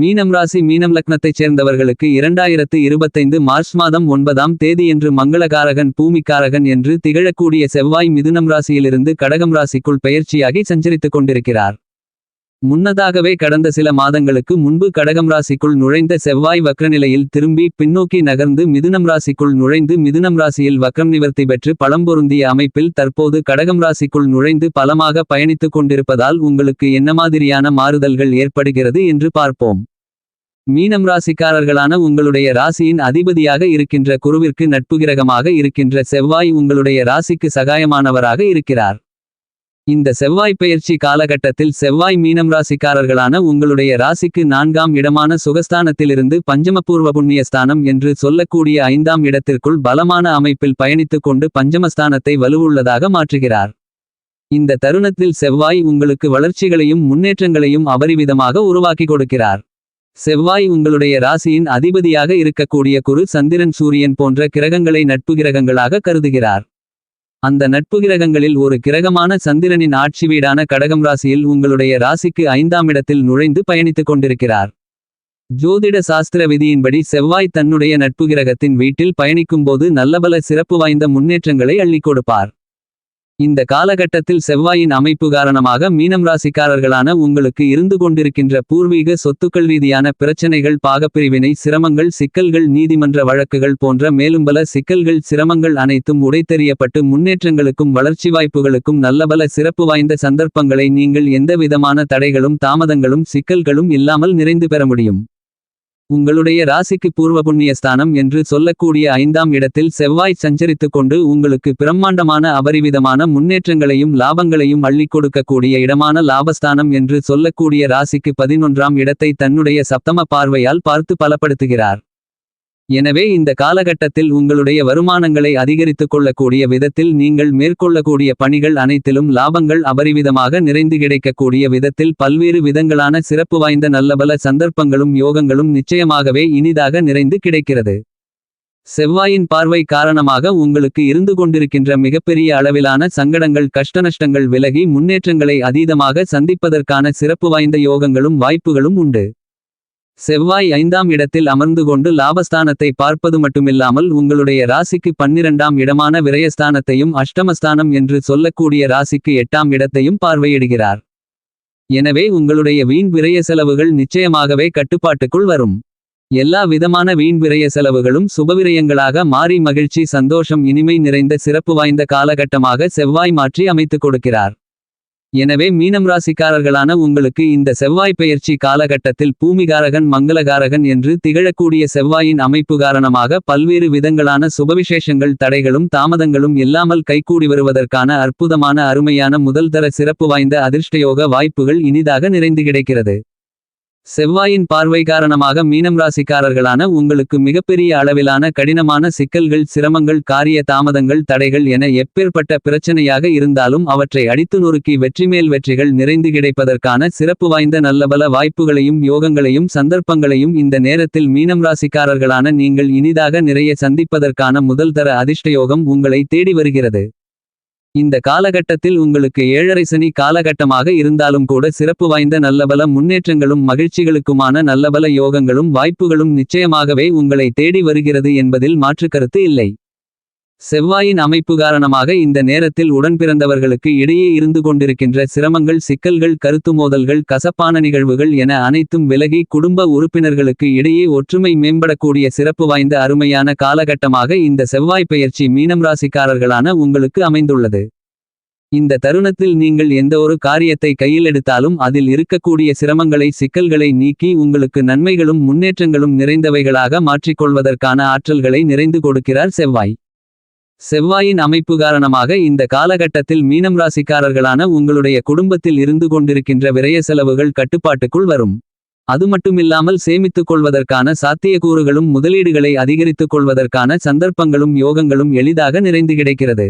மீனம் ராசி மீனம் லக்னத்தைச் சேர்ந்தவர்களுக்கு இரண்டாயிரத்து இருபத்தைந்து மார்ச் மாதம் ஒன்பதாம் தேதியன்று மங்களகாரகன் பூமிக்காரகன் என்று திகழக்கூடிய செவ்வாய் மிதுனம் ராசியிலிருந்து கடகம் ராசிக்குள் பெயர்ச்சியாகி சஞ்சரித்துக் கொண்டிருக்கிறார். முன்னதாகவே கடந்த சில மாதங்களுக்கு முன்பு கடகம் ராசிக்குள் நுழைந்த செவ்வாய் வக்ரநிலையில் திரும்பி பின்னோக்கி நகர்ந்து மிதுனம் ராசிக்குள் நுழைந்து மிதுனம் ராசியில் வக்ரம் நிவர்த்தி பெற்று பழம்பொருந்திய அமைப்பில் தற்போது கடகம் ராசிக்குள் நுழைந்து பலமாக பயணித்துக் கொண்டிருப்பதால் உங்களுக்கு என்ன மாதிரியான மாறுதல்கள் ஏற்படுகிறது என்று பார்ப்போம். மீனம் ராசிக்காரர்களான உங்களுடைய ராசியின் அதிபதியாக இருக்கின்ற குருவிற்கு நட்புகிரகமாக இருக்கின்ற செவ்வாய் உங்களுடைய ராசிக்கு சகாயமானவராக இருக்கிறார். இந்த செவ்வாய் பெயர்ச்சி காலகட்டத்தில் செவ்வாய் மீனம் ராசிக்காரர்களான உங்களுடைய ராசிக்கு நான்காம் இடமான சுகஸ்தானத்திலிருந்து பஞ்சமபூர்வ புண்ணியஸ்தானம் என்று சொல்லக்கூடிய ஐந்தாம் இடத்திற்குள் பலமான அமைப்பில் பயணித்துக் கொண்டு பஞ்சமஸ்தானத்தை வலுவுள்ளதாக மாற்றுகிறார். இந்த தருணத்தில் செவ்வாய் உங்களுக்கு வளர்ச்சிகளையும் முன்னேற்றங்களையும் அபரிவிதமாக உருவாக்கி கொடுக்கிறார். செவ்வாய் உங்களுடைய ராசியின் அதிபதியாக இருக்கக்கூடிய குரு சந்திரன் சூரியன் போன்ற கிரகங்களை நட்பு கிரகங்களாக கருதுகிறார். அந்த நட்பு கிரகங்களில் ஒரு கிரகமான சந்திரனின் ஆட்சி வீடான கடகம் ராசியில் உங்களுடைய ராசிக்கு ஐந்தாம் இடத்தில் நுழைந்து பயணித்துக் கொண்டிருக்கிறார். ஜோதிட சாஸ்திர விதியின்படி செவ்வாய் தன்னுடைய நட்பு கிரகத்தின் வீட்டில் பயணிக்கும்போது நல்லபல சிறப்பு வாய்ந்த முன்னேற்றங்களை அள்ளிக் கொடுப்பார். இந்த காலகட்டத்தில் செவ்வாயின் அமைப்பு காரணமாக மீனம் ராசிக்காரர்களான உங்களுக்கு இருந்து கொண்டிருக்கின்ற பூர்வீக சொத்துக்கள் ரீதியான பிரச்சனைகள் பாகப்பிரிவினை சிரமங்கள் சிக்கல்கள் நீதிமன்ற வழக்குகள் போன்ற மேலும் பல சிக்கல்கள் சிரமங்கள் அனைத்தும் உடைத்தெறியப்பட்டு முன்னேற்றங்களுக்கும் வளர்ச்சி வாய்ப்புகளுக்கும் நல்லபல சிறப்பு வாய்ந்த சந்தர்ப்பங்களை நீங்கள் எந்தவிதமான தடைகளும் தாமதங்களும் சிக்கல்களும் இல்லாமல் நிறைந்து பெற முடியும். உங்களுடைய ராசிக்கு பூர்வ புண்ணிய ஸ்தானம் என்று சொல்லக்கூடிய ஐந்தாம் இடத்தில் செவ்வாய் சஞ்சரித்துக் கொண்டு உங்களுக்கு பிரம்மாண்டமான அபரிவிதமான முன்னேற்றங்களையும் லாபங்களையும் அள்ளிக் கொடுக்கக்கூடிய இடமான லாபஸ்தானம் என்று சொல்லக்கூடிய ராசிக்கு பதினொன்றாம் இடத்தை தன்னுடைய சப்தம பார்வையால் பார்த்து பலப்படுத்துகிறார். எனவே இந்த காலகட்டத்தில் உங்களுடைய வருமானங்களை அதிகரித்துக் கொள்ளக்கூடிய விதத்தில் நீங்கள் மேற்கொள்ளக்கூடிய பணிகள் அனைத்திலும் லாபங்கள் அபரிவிதமாக நிறைந்து கிடைக்கக்கூடிய விதத்தில் பல்வேறு விதங்களான சிறப்பு வாய்ந்த நல்லபல சந்தர்ப்பங்களும் யோகங்களும் நிச்சயமாகவே இனிதாக நிறைந்து கிடைக்கிறது. செவ்வாயின் பார்வை காரணமாக உங்களுக்கு இருந்து கொண்டிருக்கின்ற மிகப்பெரிய அளவிலான சங்கடங்கள் கஷ்டநஷ்டங்கள் விலகி முன்னேற்றங்களை அதீதமாக சந்திப்பதற்கான சிறப்பு வாய்ந்த யோகங்களும் வாய்ப்புகளும் உண்டு. செவ்வாய் ஐந்தாம் இடத்தில் அமர்ந்து கொண்டு லாபஸ்தானத்தை பார்ப்பது மட்டுமில்லாமல் உங்களுடைய ராசிக்கு பன்னிரண்டாம் இடமான விரயஸ்தானத்தையும் அஷ்டமஸ்தானம் என்று சொல்லக்கூடிய ராசிக்கு எட்டாம் இடத்தையும் பார்வையிடுகிறார். எனவே உங்களுடைய வீண் விரய செலவுகள் நிச்சயமாகவே கட்டுப்பாட்டுக்குள் வரும். எல்லா விதமான வீண் விரய செலவுகளும் சுபவிரயங்களாக மாறி மகிழ்ச்சி சந்தோஷம் இனிமை நிறைந்த சிறப்பு வாய்ந்த காலகட்டமாக செவ்வாய் மாற்றி அமைத்துக் கொடுக்கிறார். எனவே மீனம் ராசிக்காரர்களான உங்களுக்கு இந்த செவ்வாய் பெயர்ச்சி காலகட்டத்தில் பூமிகாரகன் மங்களகாரகன் என்று திகழக்கூடிய செவ்வாயின் அமைப்பு காரணமாக பல்வேறு விதங்களான சுபவிசேஷங்கள் தடைகளும் தாமதங்களும் இல்லாமல் கைகூடி வருவதற்கான அற்புதமான அருமையான முதல்தர சிறப்பு வாய்ந்த அதிர்ஷ்டயோக வாய்ப்புகள் இனிதாக நிறைந்து கிடைக்கிறது. செவ்வாயின் பார்வை காரணமாக மீனம் ராசிக்காரர்களான உங்களுக்கு மிகப்பெரிய அளவிலான கடினமான சிக்கல்கள் சிரமங்கள் காரிய தாமதங்கள் தடைகள் என எப்பேற்பட்ட பிரச்சனையாக இருந்தாலும் அவற்றை அடித்து நொறுக்கி வெற்றிமேல் வெற்றிகள் நிறைந்து கிடைப்பதற்கான சிறப்பு வாய்ந்த நல்லபல வாய்ப்புகளையும் யோகங்களையும் சந்தர்ப்பங்களையும் இந்த நேரத்தில் மீனம் ராசிக்காரர்களான நீங்கள் இனிதாக நிறைய சந்திப்பதற்கான முதல்தர அதிர்ஷ்டயோகம் உங்களை தேடி வருகிறது. இந்த காலகட்டத்தில் உங்களுக்கு ஏழரை சனி காலகட்டமாக இருந்தாலும் கூட சிறப்பு வாய்ந்த நல்லபல முன்னேற்றங்களும் மகிழ்ச்சிகளுக்குமான நல்லபல யோகங்களும் வாய்ப்புகளும் நிச்சயமாகவே உங்களை தேடி வருகிறது என்பதில் மாற்றுக்கருத்து இல்லை. செவ்வாயின் அமைப்பு காரணமாக இந்த நேரத்தில் உடன்பிறந்தவர்களுக்கு இடையே இருந்து கொண்டிருக்கின்ற சிரமங்கள் சிக்கல்கள் கருத்து மோதல்கள் கசப்பான நிகழ்வுகள் என அனைத்தும் விலகி குடும்ப உறுப்பினர்களுக்கு இடையே ஒற்றுமை மேம்படக்கூடிய சிறப்பு வாய்ந்த அருமையான காலகட்டமாக இந்த செவ்வாய் பெயர்ச்சி மீனம் ராசிக்காரர்களான உங்களுக்கு அமைந்துள்ளது. இந்த தருணத்தில் நீங்கள் எந்த ஒரு காரியத்தை கையில் எடுத்தாலும் அதில் இருக்கக்கூடிய சிரமங்களை சிக்கல்களை நீக்கி உங்களுக்கு நன்மைகளும் முன்னேற்றங்களும் நிறைந்தவைகளாக மாற்றிக்கொள்வதற்கான ஆற்றல்களை நிறைந்து கொடுக்கிறார் செவ்வாய். செவ்வாயின் அமைப்பு காரணமாக இந்த காலகட்டத்தில் மீனம் ராசிக்காரர்களான உங்களுடைய குடும்பத்தில் இருந்து கொண்டிருக்கின்ற விரய செலவுகள் கட்டுப்பாட்டுக்குள் வரும். அது மட்டுமில்லாமல் சேமித்துக் கொள்வதற்கான சாத்தியக்கூறுகளும் முதலீடுகளை அதிகரித்துக் கொள்வதற்கான சந்தர்ப்பங்களும் யோகங்களும் எளிதாக நிறைந்து கிடைக்கிறது.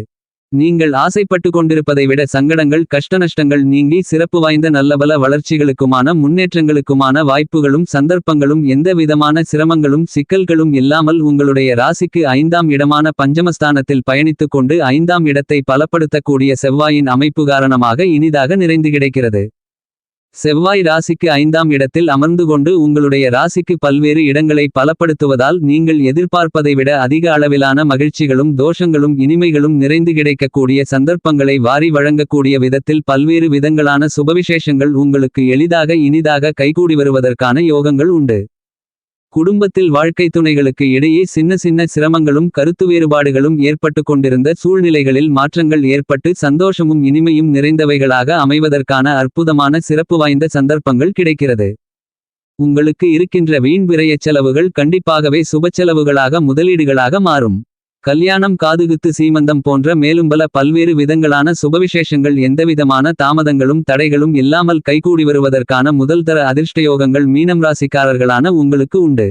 நீங்கள் ஆசைப்பட்டு கொண்டிருப்பதை விட சங்கடங்கள் கஷ்டநஷ்டங்கள் நீங்கி சிறப்பு வாய்ந்த நல்லபல வளர்ச்சிகளுக்குமான முன்னேற்றங்களுக்குமான வாய்ப்புகளும் சந்தர்ப்பங்களும் எந்த விதமான சிரமங்களும் சிக்கல்களும் இல்லாமல் உங்களுடைய ராசிக்கு ஐந்தாம் இடமான பஞ்சமஸ்தானத்தில் பயணித்துக் கொண்டு ஐந்தாம் இடத்தை பலப்படுத்தக்கூடிய செவ்வாயின் அமைப்பு காரணமாக இனிதாக நிறைந்து கிடைக்கிறது. செவ்வாய் ராசிக்கு ஐந்தாம் இடத்தில் அமர்ந்து கொண்டு உங்களுடைய ராசிக்கு பல்வேறு இடங்களை பலப்படுத்துவதால் நீங்கள் எதிர்பார்ப்பதை விட அதிக அளவிலான மகிழ்ச்சிகளும் தோஷங்களும் இனிமைகளும் நிறைந்து கிடைக்கக்கூடிய சந்தர்ப்பங்களை வாரி வழங்கக்கூடிய விதத்தில் பல்வேறு விதங்களான சுபவிசேஷங்கள் உங்களுக்கு எளிதாக இனிதாக கைகூடி வருவதற்கான யோகங்கள் உண்டு. குடும்பத்தில் வாழ்க்கை துணைகளுக்கு இடையே சின்ன சின்ன சிரமங்களும் கருத்து வேறுபாடுகளும் ஏற்பட்டு கொண்டிருந்த சூழ்நிலைகளில் மாற்றங்கள் ஏற்பட்டு சந்தோஷமும் இனிமையும் நிறைந்தவைகளாக அமைவதற்கான அற்புதமான சிறப்பு வாய்ந்த சந்தர்ப்பங்கள் கிடைக்கிறது. உங்களுக்கு இருக்கின்ற வீண் விரயச் செலவுகள் கண்டிப்பாகவே சுபச்செலவுகளாக முதலீடுகளாக மாறும். கல்யாணம் காதுகுத்து சீமந்தம் போன்ற மேலும் பல பல்வேறு விதங்களான சுபவிசேஷங்கள் எந்தவிதமான தாமதங்களும் தடைகளும் இல்லாமல் கைகூடி வருவதற்கான முதல்தர அதிர்ஷ்டயோகங்கள் மீனம் ராசிக்காரர்களான உங்களுக்கு உண்டு.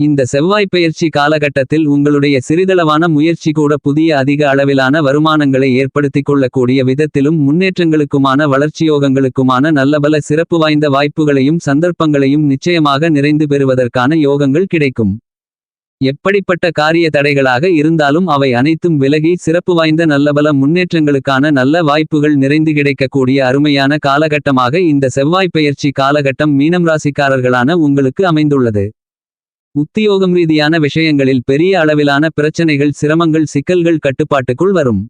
இந்த செவ்வாய் பெயர்ச்சி காலகட்டத்தில் உங்களுடைய சிறிதளவான முயற்சி கூட புதிய அதிக அளவிலான வருமானங்களை ஏற்படுத்திக் கொள்ளக்கூடிய விதத்திலும் முன்னேற்றங்களுக்குமான வளர்ச்சியோகங்களுக்குமான நல்லபல சிறப்பு வாய்ந்த வாய்ப்புகளையும் சந்தர்ப்பங்களையும் நிச்சயமாக நிறைந்து பெறுவதற்கான யோகங்கள் கிடைக்கும். எப்படிப்பட்ட காரிய தடைகளாக இருந்தாலும் அவை அனைத்தும் விலகி சிறப்பு வாய்ந்த நல்லபல முன்னேற்றங்களுக்கான நல்ல வாய்ப்புகள் நிறைந்து கிடைக்கக்கூடிய அருமையான காலகட்டமாக இந்த செவ்வாய் பெயர்ச்சி காலகட்டம் மீனம் ராசிக்காரர்களான உங்களுக்கு அமைந்துள்ளது. உத்தியோகம் ரீதியான விஷயங்களில் பெரிய அளவிலான பிரச்சனைகள் சிரமங்கள் சிக்கல்கள் கட்டுப்பாட்டுக்குள் வரும்.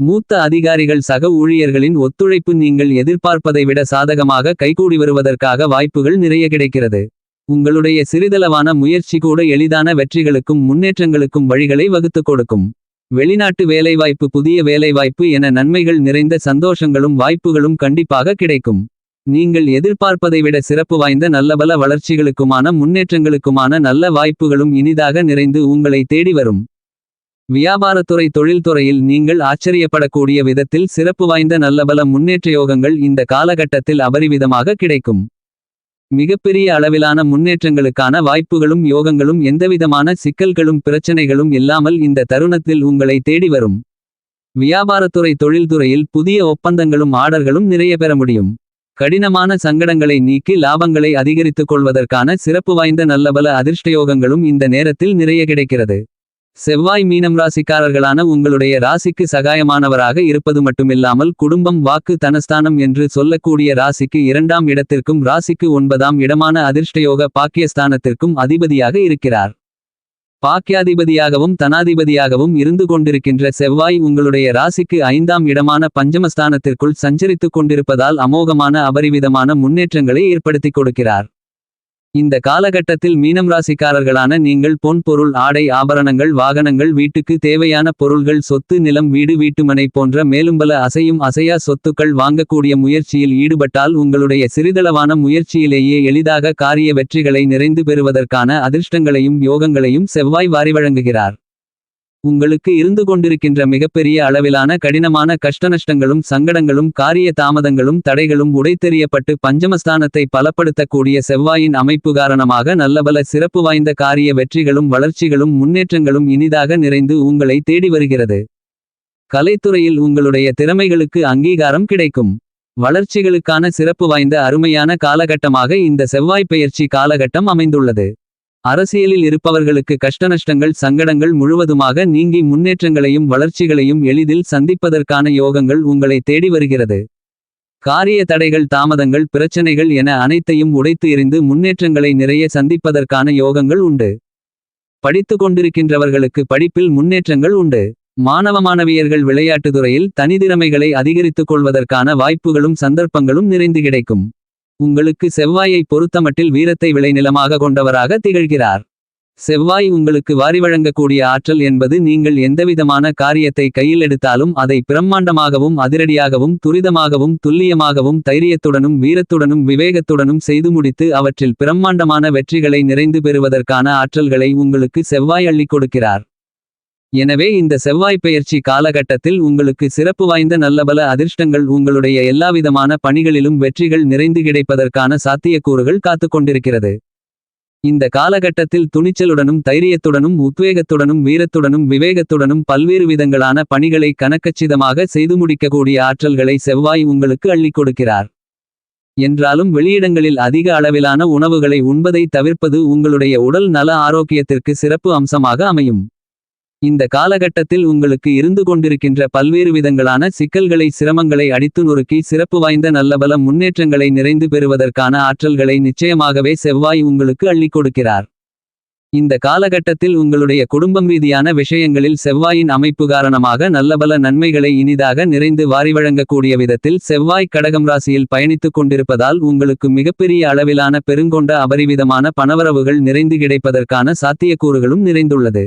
மூத்த அதிகாரிகள் சக ஊழியர்களின் ஒத்துழைப்பு நீங்கள் எதிர்பார்ப்பதை விட சாதகமாக கைகூடி வருவதற்காக வாய்ப்புகள் நிறைய கிடைக்கிறது. உங்களுடைய சிறிதளவான முயற்சி கூட எளிதான வெற்றிகளுக்கும் முன்னேற்றங்களுக்கும் வழிகளை வகுத்துக் கொடுக்கும். வெளிநாட்டு வேலைவாய்ப்பு புதிய வேலைவாய்ப்பு என நன்மைகள் நிறைந்த சந்தோஷங்களும் வாய்ப்புகளும் கண்டிப்பாக கிடைக்கும். நீங்கள் எதிர்பார்ப்பதை விட சிறப்பு வாய்ந்த நல்லபல வளர்ச்சிகளுக்குமான முன்னேற்றங்களுக்குமான நல்ல வாய்ப்புகளும் இனிதாக நிறைந்து உங்களை தேடி வரும். வியாபாரத்துறை தொழில்துறையில் நீங்கள் ஆச்சரியப்படக்கூடிய விதத்தில் சிறப்பு வாய்ந்த நல்லபல முன்னேற்ற யோகங்கள் இந்த காலகட்டத்தில் அபரிவிதமாக கிடைக்கும். மிகப்பெரிய அளவிலான முன்னேற்றங்களுக்கான வாய்ப்புகளும் யோகங்களும் எந்தவிதமான சிக்கல்களும் பிரச்சனைகளும் இல்லாமல் இந்த தருணத்தில் உங்களை தேடி வரும். வியாபாரத்துறை தொழில்துறையில் புதிய ஒப்பந்தங்களும் ஆர்டர்களும் நிறைய பெற முடியும். கடினமான சங்கடங்களை நீக்கி லாபங்களை அதிகரித்துக் கொள்வதற்கான சிறப்பு வாய்ந்த நல்லபல அதிர்ஷ்டயோகங்களும் இந்த நேரத்தில் நிறைய கிடைக்கிறது. செவ்வாய் மீனம் ராசிக்காரர்களான உங்களுடைய ராசிக்கு சகாயமானவராக இருப்பது மட்டுமில்லாமல் குடும்பம் வாக்கு தனஸ்தானம் என்று சொல்லக்கூடிய ராசிக்கு இரண்டாம் இடத்திற்கும் ராசிக்கு ஒன்பதாம் இடமான அதிர்ஷ்டயோக பாக்கியஸ்தானத்திற்கும் அதிபதியாக இருக்கிறார். பாக்கியாதிபதியாகவும் தனாதிபதியாகவும் இருந்து கொண்டிருக்கின்ற செவ்வாய் உங்களுடைய ராசிக்கு ஐந்தாம் இடமான பஞ்சமஸ்தானத்திற்குள் சஞ்சரித்துக் கொண்டிருப்பதால் அமோகமான அபரிவிதமான முன்னேற்றங்களை ஏற்படுத்திக் கொடுக்கிறார். இந்த காலகட்டத்தில் மீனம் ராசிக்காரர்களான நீங்கள் பொன் பொருள் ஆடை ஆபரணங்கள் வாகனங்கள் வீட்டுக்கு தேவையான பொருள்கள் சொத்து நிலம் வீடு வீட்டுமனை போன்ற மேலும் பல அசையும் அசையா சொத்துக்கள் வாங்கக்கூடிய முயற்சியில் ஈடுபட்டால் உங்களுடைய சிறிதளவான முயற்சியிலேயே எளிதாக காரிய வெற்றிகளை நிறைந்து பெறுவதற்கான அதிர்ஷ்டங்களையும் யோகங்களையும் செவ்வாய் வாரி வழங்குகிறார். உங்களுக்கு இருந்து கொண்டிருக்கின்ற மிகப்பெரிய அளவிலான கடினமான கஷ்டநஷ்டங்களும் சங்கடங்களும் காரிய தாமதங்களும் தடைகளும் உடைத்தெறியப்பட்டு பஞ்சமஸ்தானத்தை பலப்படுத்தக்கூடிய செவ்வாயின் அமைப்பு காரணமாக நல்லபல சிறப்பு வாய்ந்த காரிய வெற்றிகளும் வளர்ச்சிகளும் முன்னேற்றங்களும் இனிதாக நிறைந்து உங்களை தேடி வருகிறது. கலைத்துறையில் உங்களுடைய திறமைகளுக்கு அங்கீகாரம் கிடைக்கும். வளர்ச்சிகளுக்கான சிறப்பு வாய்ந்த அருமையான காலகட்டமாக இந்த செவ்வாய் பெயர்ச்சி காலகட்டம் அமைந்துள்ளது. அரசியலில் இருப்பவர்களுக்கு கஷ்டநஷ்டங்கள் சங்கடங்கள் முழுவதுமாக நீங்கி முன்னேற்றங்களையும் வளர்ச்சிகளையும் எளிதில் சந்திப்பதற்கான யோகங்கள் உங்களை தேடி வருகிறது. காரிய தடைகள் தாமதங்கள் பிரச்சனைகள் என அனைத்தையும் உடைத்து எறிந்து முன்னேற்றங்களை நிறைய சந்திப்பதற்கான யோகங்கள் உண்டு. படித்து கொண்டிருக்கின்றவர்களுக்கு படிப்பில் முன்னேற்றங்கள் உண்டு. மாணவ மாணவியர்கள் விளையாட்டுத்துறையில் தனித்திறமைகளை அதிகரித்துக் கொள்வதற்கான வாய்ப்புகளும் சந்தர்ப்பங்களும் நிறைந்து கிடைக்கும். உங்களுக்கு செவ்வாயை பொருத்தமட்டில் வீரத்தை விளைநிலமாக கொண்டவராக திகழ்கிறார். செவ்வாய் உங்களுக்கு வாரி வழங்கக்கூடிய ஆற்றல் என்பது நீங்கள் எந்தவிதமான காரியத்தை கையில் எடுத்தாலும் அதை பிரம்மாண்டமாகவும் அதிரடியாகவும் துரிதமாகவும் துல்லியமாகவும் தைரியத்துடனும் வீரத்துடனும் விவேகத்துடனும் செய்து முடித்து அவற்றில் பிரம்மாண்டமான வெற்றிகளை நிறைந்து பெறுவதற்கான ஆற்றல்களை உங்களுக்கு செவ்வாய் அள்ளிக் கொடுக்கிறார். எனவே இந்த செவ்வாய் பெயர்ச்சி காலகட்டத்தில் உங்களுக்கு சிறப்பு வாய்ந்த நல்லபல அதிர்ஷ்டங்கள் உங்களுடைய எல்லாவிதமான பணிகளிலும் வெற்றிகள் நிறைந்து கிடைப்பதற்கான சாத்தியக்கூறுகள் காத்து கொண்டிருக்கிறது. இந்த காலகட்டத்தில் துணிச்சலுடனும் தைரியத்துடனும் உத்வேகத்துடனும் வீரத்துடனும் விவேகத்துடனும் பல்வேறு விதங்களான பணிகளை கணக்கச்சிதமாக செய்து முடிக்கக்கூடிய ஆற்றல்களை செவ்வாய் உங்களுக்கு அள்ளிக் கொடுக்கிறார். என்றாலும் வெளியிடங்களில் அதிக அளவிலான உணவுகளை உண்பதை தவிர்ப்பது உங்களுடைய உடல் நல ஆரோக்கியத்திற்கு சிறப்பு அம்சமாக அமையும். இந்த காலகட்டத்தில் உங்களுக்கு இருந்து கொண்டிருக்கின்ற பல்வேறு விதங்களான சிக்கல்களை சிரமங்களை அடித்து நொறுக்கி சிறப்பு வாய்ந்த நல்லபல முன்னேற்றங்களை நிறைந்து பெறுவதற்கான ஆற்றல்களை நிச்சயமாகவே செவ்வாய் உங்களுக்கு அள்ளிக் கொடுக்கிறார். இந்த காலகட்டத்தில் உங்களுடைய குடும்பம் ரீதியான விஷயங்களில் செவ்வாயின் அமைப்பு காரணமாக நல்லபல நன்மைகளை இனிதாக நிறைந்து வாரி வழங்கக்கூடிய விதத்தில் செவ்வாய் கடகம் ராசியில் பயணித்துக் கொண்டிருப்பதால் உங்களுக்கு மிகப்பெரிய அளவிலான பெருங்கொண்ட அபரிவிதமான பணவரவுகள் நிறைந்து கிடைப்பதற்கான சாத்தியக்கூறுகளும் நிறைந்துள்ளது.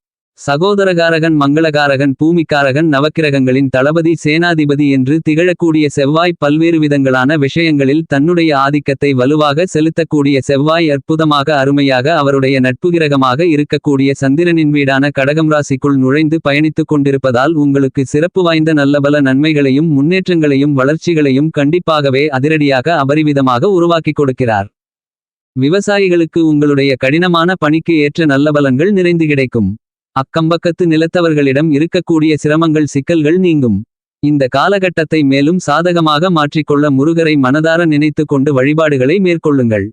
சகோதரகாரகன் மங்களகாரகன் பூமிக்காரகன் நவக்கிரகங்களின் தளபதி சேனாதிபதி என்று திகழக்கூடிய செவ்வாய் பல்வேறு விதங்களான விஷயங்களில் தன்னுடைய ஆதிக்கத்தை வலுவாக செலுத்தக்கூடிய செவ்வாய் அற்புதமாக அருமையாக அவருடைய நட்புகிரகமாக இருக்கக்கூடிய சந்திரனின் வீடான கடகம் ராசிக்குள் நுழைந்து பயணித்துக் கொண்டிருப்பதால் உங்களுக்கு சிறப்பு வாய்ந்த நல்லபல நன்மைகளையும் முன்னேற்றங்களையும் வளர்ச்சிகளையும் கண்டிப்பாகவே அதிரடியாக அபரிவிதமாக உருவாக்கிக் கொடுக்கிறார். விவசாயிகளுக்கு உங்களுடைய கடினமான பணிக்கு ஏற்ற நல்ல பலன்கள் நிறைந்து கிடைக்கும். அக்கம்பக்கத்து நிலத்தவர்களிடம் இருக்கக்கூடிய சிரமங்கள் சிக்கல்கள் நீங்கும். இந்த காலகட்டத்தை மேலும் சாதகமாக மாற்றிக்கொள்ள முருகரை மனதார நினைத்து கொண்டு வழிபாடுகளை மேற்கொள்ளுங்கள்.